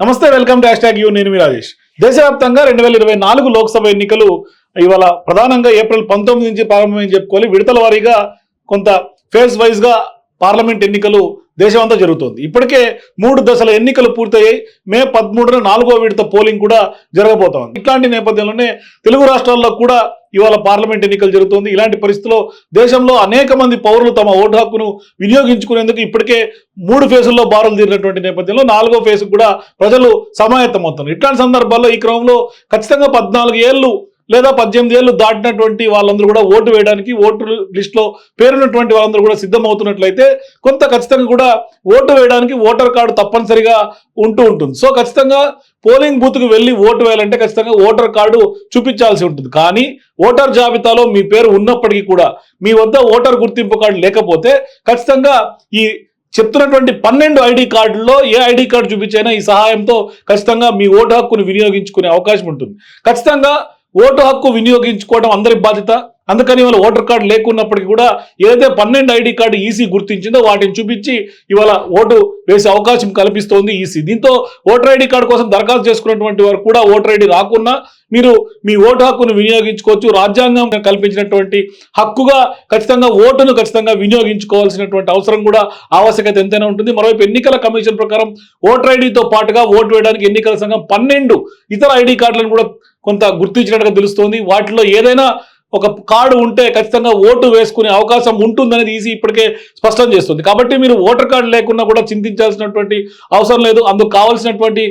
నమస్తే welcome to hashtag U నేను మీ రాజేష్. దేశవ్యాప్తంగా రెండు వేల ఇరవై నాలుగు లోక్సభ ఎన్నికలు ఇవాళ ప్రధానంగా ఏప్రిల్ పంతొమ్మిది నుంచి ప్రారంభమని చెప్పుకోవాలి. విడతల వారీగా కొంత ఫేజ్ వైజ్గా పార్లమెంట్ ఎన్నికలు దేశమంతా జరుగుతోంది. ఇప్పటికే మూడు దశల ఎన్నికలు పూర్తయ్యాయి. మే పదమూడున నాలుగో విడత పోలింగ్ కూడా జరగబోతోంది. ఇట్లాంటి నేపథ్యంలోనే తెలుగు రాష్ట్రాల్లో కూడా ఇవాళ పార్లమెంట్ ఎన్నికలు జరుగుతోంది. ఇలాంటి పరిస్థితుల్లో దేశంలో అనేక మంది పౌరులు తమ ఓటు హక్కును వినియోగించుకునేందుకు ఇప్పటికే మూడు ఫేజుల్లో బారులు తీరినటువంటి నేపథ్యంలో నాలుగో ఫేజ్ కూడా ప్రజలు సమాయత్తమవుతున్నారు. ఇట్లాంటి సందర్భాల్లో ఈ క్రమంలో ఖచ్చితంగా పద్నాలుగు ఏళ్ళు లేదా పద్దెనిమిది ఏళ్ళు దాటినటువంటి వాళ్ళందరూ కూడా ఓటు వేయడానికి ఓటు లిస్టులో పేరున్నటువంటి వాళ్ళందరూ కూడా సిద్ధమవుతున్నట్లయితే కొంత ఖచ్చితంగా కూడా ఓటు వేయడానికి ఓటర్ కార్డు తప్పనిసరిగా ఉంటూ ఉంటుంది. సో ఖచ్చితంగా పోలింగ్ బూత్కు వెళ్ళి ఓటు వేయాలంటే ఖచ్చితంగా ఓటర్ కార్డు చూపించాల్సి ఉంటుంది. కానీ ఓటర్ జాబితాలో మీ పేరు ఉన్నప్పటికీ కూడా మీ వద్ద ఓటర్ గుర్తింపు కార్డు లేకపోతే ఖచ్చితంగా ఈ చెప్తున్నటువంటి పన్నెండు ఐడి కార్డుల్లో ఏ ఐడి కార్డు చూపించైనా ఈ సహాయంతో ఖచ్చితంగా మీ ఓటు హక్కును వినియోగించుకునే అవకాశం ఉంటుంది. ఖచ్చితంగా ఓటు హక్కు వినియోగించుకోవడం అందరి బాధ్యత. అందుకని ఇవాళ ఓటర్ కార్డు లేకున్నప్పటికీ కూడా ఏదైతే పన్నెండు ఐడి కార్డు ఈసీ గుర్తించిందో వాటిని చూపించి ఇవాళ ఓటు వేసే అవకాశం కల్పిస్తోంది ఈసీ. దీంతో ఓటర్ ఐడి కార్డు కోసం దరఖాస్తు చేసుకున్నటువంటి వారు కూడా ఓటర్ ఐడి రాకున్నా మీరు మీ ఓటు హక్కును వినియోగించుకోవచ్చు. రాజ్యాంగం కల్పించినటువంటి హక్కుగా ఖచ్చితంగా ఓటును ఖచ్చితంగా వినియోగించుకోవాల్సినటువంటి అవసరం కూడా ఆవశ్యకత ఎంతైనా ఉంటుంది. మరోవైపు ఎన్నికల కమిషన్ ప్రకారం ఓటర్ ఐడితో పాటుగా ఓటు వేయడానికి ఎన్నికల సంఘం పన్నెండు ఇతర ఐడి కార్డులను కూడా కొంత గుర్తించినట్టుగా తెలుస్తోంది. వాటిలో ఏదైనా ఒక కార్డు ఉంటే ఖచ్చితంగా ఓటు వేసుకునే అవకాశం ఉంటుందనేది ఈజీ ఇప్పటికే స్పష్టం చేస్తుంది. కాబట్టి మీరు ఓటర్ కార్డు లేకున్నా కూడా చింతించాల్సినటువంటి అవసరం లేదు. అందుకు కావాల్సినటువంటి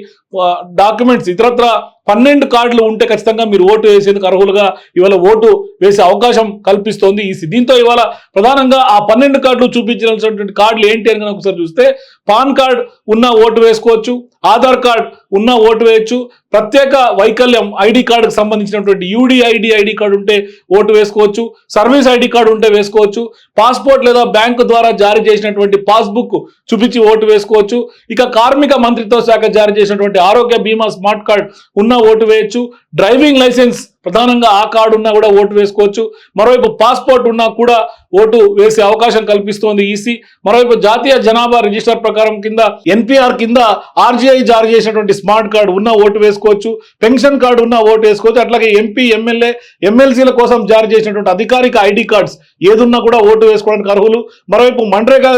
డాక్యుమెంట్స్ ఇతరత్ర పన్నెండు కార్డులు ఉంటే ఖచ్చితంగా మీరు ఓటు వేసేందుకు అర్హులుగా ఇవాళ ఓటు వేసే అవకాశం కల్పిస్తోంది ఈసీ. దీంతో ఇవాళ ప్రధానంగా ఆ పన్నెండు కార్డులు చూపించాల్సినటువంటి కార్డులు ఏంటి అని ఒకసారి చూస్తే పాన్ కార్డ్ ఉన్న ఓటు వేసుకోవచ్చు ఆధార్ కార్డ్ ఉన్న ఓటు వేయచ్చు. ప్రత్యేక వైకల్యం ఐడి కార్డుకు సంబంధించినటువంటి యూడిఐడి ఐడి కార్డు ఉంటే ఓటు వేసుకోవచ్చు. సర్వీస్ ఐడి కార్డు ఉంటే వేసుకోవచ్చు. పాస్పోర్ట్ లేదా బ్యాంకు ద్వారా జారీ చేసినటువంటి పాస్బుక్ చూపించి ఓటు వేసుకోవచ్చు. ఇక కార్మిక మంత్రిత్వ శాఖ జారీ చేసినటువంటి ఆరోగ్య బీమా స్మార్ట్ కార్డ్ ఉన్న ఓటు వేయచ్చు. డ్రైవింగ్ లైసెన్స్ ప్రధానంగా ఆ కార్డు ఉన్నా కూడా ఓటు వేసుకోవచ్చు. మరోవైపు పాస్పోర్ట్ ఉన్నా కూడా ఓటు వేసే అవకాశం కల్పిస్తోంది ఈసీ. మరోవైపు జాతీయ జనాభా రిజిస్టర్ ప్రకారం కింద ఎన్పిఆర్ కింద ఆర్జీఐ జారీ చేసినటువంటి స్మార్ట్ కార్డు ఉన్న ఓటు వేసుకోవచ్చు. పెన్షన్ కార్డు ఉన్న ఓటు వేసుకోవచ్చు. అట్లాగే ఎంపీ ఎమ్మెల్యే ఎమ్మెల్సీల కోసం జారీ చేసినటువంటి అధికారిక ఐడి కార్డ్స్ ఏదున్నా కూడా ఓటు వేసుకోవడానికి అర్హులు. మరోవైపు మన్రేగా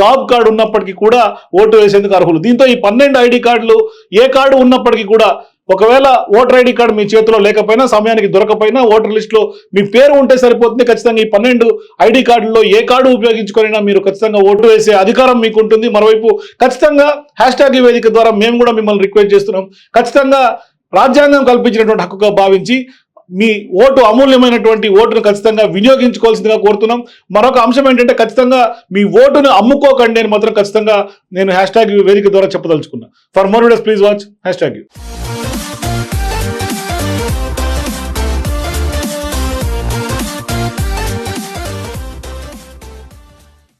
జాబ్ కార్డు ఉన్నప్పటికీ కూడా ఓటు వేసేందుకు అర్హులు. దీంతో ఈ పన్నెండు ఐడి కార్డులు ఏ కార్డు ఉన్నప్పటికీ కూడా ఒకవేళ ఓటర్ ఐడి కార్డు మీ చేతిలో లేకపోయినా సమయానికి దొరకపోయినా ఓటర్ లిస్టులో మీ పేరు ఉంటే సరిపోతుంది. ఖచ్చితంగా ఈ పన్నెండు ఐడి కార్డుల్లో ఏ కార్డు ఉపయోగించుకునైనా మీరు ఖచ్చితంగా ఓటు వేసే అధికారం మీకు ఉంటుంది మరోవైపు ఖచ్చితంగా హ్యాష్ ట్యాగ్ వేదిక ద్వారా మేము కూడా మిమ్మల్ని రిక్వెస్ట్ చేస్తున్నాం. ఖచ్చితంగా రాజ్యాంగం కల్పించినటువంటి హక్కుగా భావించి మీ ఓటు అమూల్యమైనటువంటి ఓటును ఖచ్చితంగా వినియోగించుకోవాల్సిందిగా కోరుతున్నాం. మరొక అంశం ఏంటంటే ఖచ్చితంగా మీ ఓటును అమ్ముకోకండి అని మాత్రం ఖచ్చితంగా నేను హ్యాష్ ట్యాగ్ వేదిక ద్వారా చెప్పదలుచుకున్నా. For more videos please watch hashtag. U